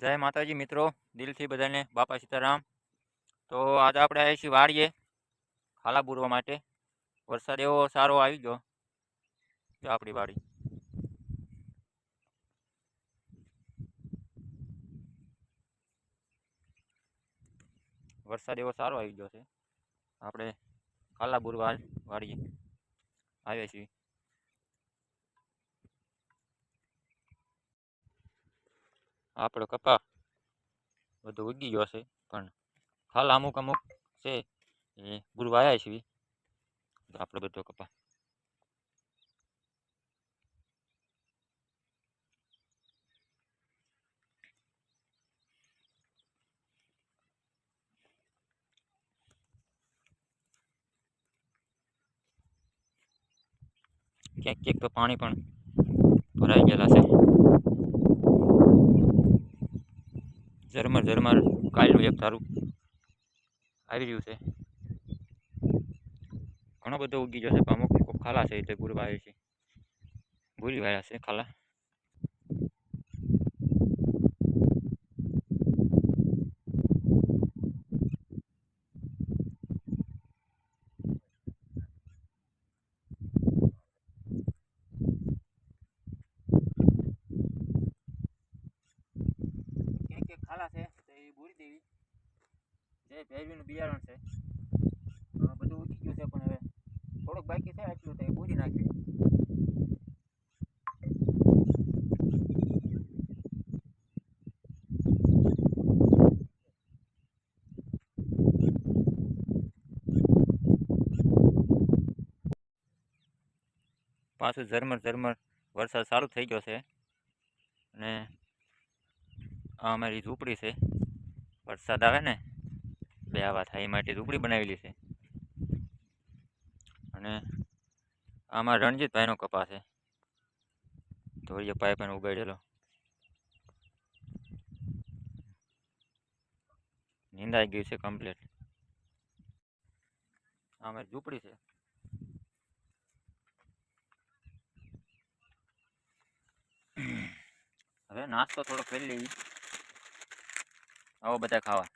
जय माता मित्रों दिल थी बधाने बापा सीताराम तो आज आप आई वाड़ी खाला बूरवा वरसाद एव सारो आ गो जो आप वाड़ी वरसाद एव सारो आ गए आप खाला बूरवा वाड़ी आए આપળો કપા બધું ઉગી ગયો છે પણ હાલ આમુકમક છે એ ગુરુવાય છે આપળો બધું કપા કેક કેક તો પાણી પણ ભરાઈ જેલા છે ઝરમર ઝરમર કાયલું એક ધારું આવી ગયું છે ઘણો બધો ઉગી ગયો છે પણ અમુક ખાલા છે એટલે ગુરવા આવે છે ભૂલી વાળા છે ખાલા આલા છે તો એ બુરી દેવી જય ભૈરવી નું બિહારો છે આ બધું ઉતી ગયું છે પણ હવે થોડુંક બાકી છે આટલું તો એ બુરી નાખી પાછો જરમર જરમર વર્ષા શરૂ થઈ ગયો છે અને આ અમારી ઝૂંપડી છે વરસાદ આવે ને બે આવા થાય એ માટે ઝૂંપડી બનાવેલી છે અને આમાં રણજીતભાઈનો કપાસ છે ધોળીએ પાઇપ એને ઉગાડેલો નિંદાઈ ગયું છે કમ્પ્લીટ આ મારી ઝૂંપડી છે હવે નાસ્તો થોડો ફેરી લઈએ આવો બધા ખાવા